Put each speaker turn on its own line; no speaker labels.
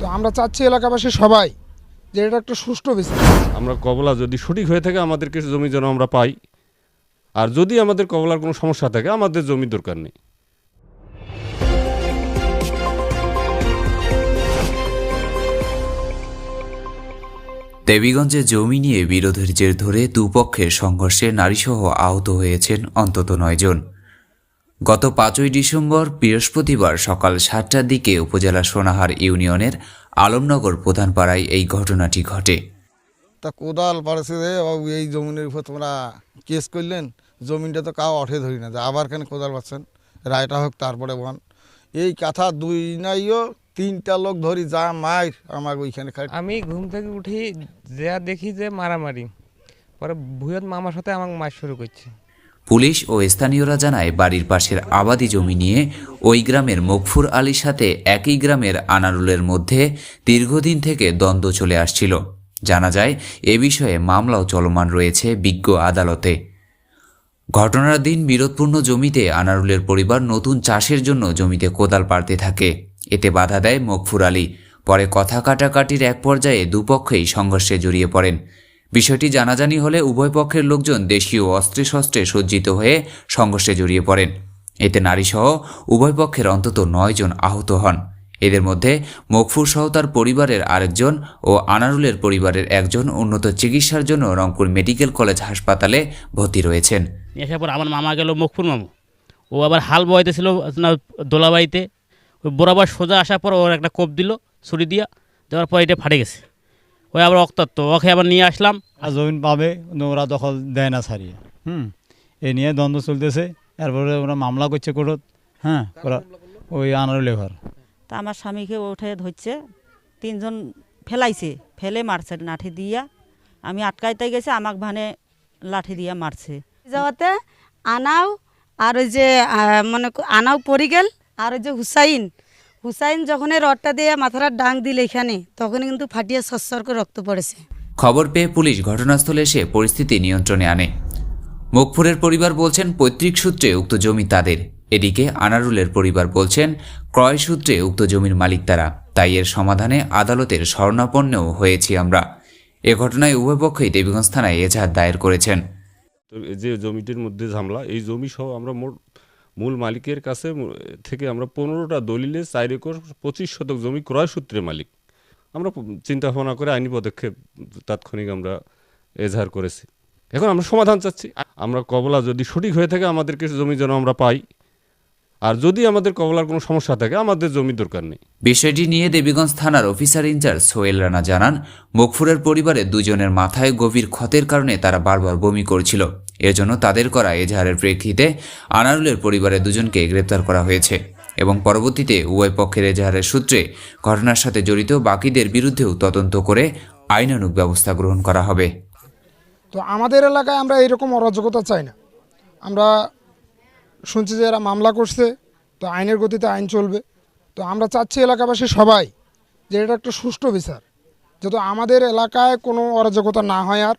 তো আমরা চাচ্ছি এলাকাবাসী সবাই যে এটা একটা সুষ্ঠু বিচার।
আমরা কবলা যদি সঠিক হয়ে থাকে আমাদের কিছু জমি যেন আমরা পাই। আর যদি আমাদের কবলার কোনো সমস্যা থাকে আমাদের জমি দরকার নেই।
দেবীগঞ্জে জমি নিয়ে বিরোধের জের ধরে দুপক্ষের সংঘর্ষে নারীসহ আহত হয়েছেন অন্তত নয়জন। গত পাঁচই ডিসেম্বর বৃহস্পতিবার সকাল সাতটার দিকে উপজেলা সোনাহার ইউনিয়নের আলমনগর প্রধানপাড়ায় এই ঘটনাটি ঘটে।
তা কোদাল পাড়েছে রে বাবু এই জমিনের উপর তোমরা কেস করলেন জমিনটা তো কাউ অঠে ধরি না যে আবার কেন কোদাল পাচ্ছেন রায়টা হোক তারপরে বন এই কথা দুই নাইও তিনটা লোক ধরি যা মায়ের আমার ওইখানে খাই।
আমি ঘুম থেকে উঠি যা দেখি যে মারামারি। পরে ভুয়ত মামার সাথে আমাকে মার শুরু করছে।
পুলিশ ও স্থানীয়রা জানায়, বাড়ির পাশের আবাদি জমি নিয়ে ওই গ্রামের মকফুর আলীর সাথে একই গ্রামের আনারুলের মধ্যে দীর্ঘদিন থেকে দ্বন্দ্ব চলে আসছিল। জানা যায়, এ বিষয়ে মামলাও চলমান রয়েছে বিজ্ঞ আদালতে। ঘটনার দিন বিরোধপূর্ণ জমিতে আনারুলের পরিবার নতুন চাষের জন্য জমিতে কোদাল পাড়তে থাকে। এতে বাধা দেয় মকফুর আলী। পরে কথা কাটাকাটির এক পর্যায়ে দুপক্ষেই সংঘর্ষে জড়িয়ে পড়েন। বিষয়টি জানাজানি হলে উভয় পক্ষের লোকজন দেশীয় অস্ত্রে শস্ত্রে সজ্জিত হয়ে সংঘর্ষে জড়িয়ে পড়েন। এতে নারীসহ উভয় পক্ষের অন্তত নয় জন আহত হন। এদের মধ্যে মকফুর সহ তার পরিবারের আরেকজন ও আনারুলের পরিবারের একজন উন্নত চিকিৎসার জন্য রংপুর মেডিকেল কলেজ হাসপাতালে ভর্তি রয়েছেন।
আসার পর আমার মামা গেল মকফুর মামু। ও আবার হাল বইতেছিল দোলাবাড়িতে ওই বরাবর সোজা আসার পর ওর একটা কোপ দিল, ছুরি দিয়া, দেওয়ার পর এটা ফাটে গেছে। ওই আবার রক্তাক্ত। ওকে আবার নিয়ে আসলাম।
আর জমিন পাবে ওরা দখল দেয় না ছাড়িয়ে। হুম। এ নিয়ে দ্বন্দ্ব চলতেছে। এরপরে ওরা মামলা করছে কোর্টত। হ্যাঁ ওরা ওই আনারুলে ঘর
তা আমার স্বামীকে উঠে ধরছে। তিনজন ফেলাইছে। ফেলে মারছে লাঠি দিয়া। আমি আটকাইতে গেছে আমাক ভানে লাঠি দিয়া মারছে।
যাওয়াতে আনাও আর ওই যে মানে আনাও পড়ি গেল আর ওই যে হুসাইন হুসাইন যখন রডটা দিয়ে মাথাটা ডাং দিল এখানে তখন কিন্তু ফাটিয়ে সরসর করে রক্ত পড়েছে।
খবর পেয়ে পুলিশ ঘটনাস্থলে এসে পরিস্থিতি নিয়ন্ত্রণে আনে। মুকফুরের পরিবার বলছেন পৈতৃক সূত্রে উক্ত জমি তাদের। এদিকে আনারুলের পরিবার বলছেন ক্রয় সূত্রে উক্ত জমির মালিক তারা। তাই এর সমাধানে আদালতের স্বর্ণাপন্নও হয়েছি আমরা। এ ঘটনায় উভয় পক্ষই দেবীগঞ্জ থানায় এজাহার দায়ের করেছেন।
যে জমিটির মধ্যে ঝামলা এই জমি সহ আমরা মোট মূল মালিকের কাছে থেকে আমরা পনেরোটা দলিলে চার একর পঁচিশ শতক জমি ক্রয় সূত্রে মালিক। আমরা চিন্তা ভাবনা করে আইনি পদক্ষেপ তাৎক্ষণিক আমরা এজাহার করেছি। এখন আমরা সমাধান চাচ্ছি। আমরা কবলা যদি সঠিক হয়ে থাকে, আমাদেরকে জমি যেন আমরা পাই। আর যদি আমাদের কবলার কোনো সমস্যা থাকে আমাদের জমি দরকার নেই।
বিষয়টি নিয়ে দেবীগঞ্জ থানার অফিসার ইনচার্জ সোহেল রানা জানান মকফুরের পরিবারে দুজনের মাথায় গভীর ক্ষতের কারণে তারা বারবার বমি করছিল। এর জন্য তাদের করা এজাহারের প্রেক্ষিতে আনারুলের পরিবারের দুজনকে গ্রেপ্তার করা হয়েছে এবং পরবর্তীতে উভয় পক্ষের এজাহারের সূত্রে ঘটনার সাথে জড়িত বাকিদের বিরুদ্ধেও তদন্ত করে আইনানুগ ব্যবস্থা গ্রহণ করা হবে।
তো আমাদের এলাকায় আমরা এরকম অরাজকতা চাই না। আমরা শুনছি যে এরা মামলা করছে, তো আইনের গতিতে আইন চলবে। তো আমরা চাচ্ছি এলাকাবাসী সবাই যে এটা একটা সুষ্ঠু বিচার, যাতে আমাদের এলাকায় কোনো অরাজকতা না হয় আর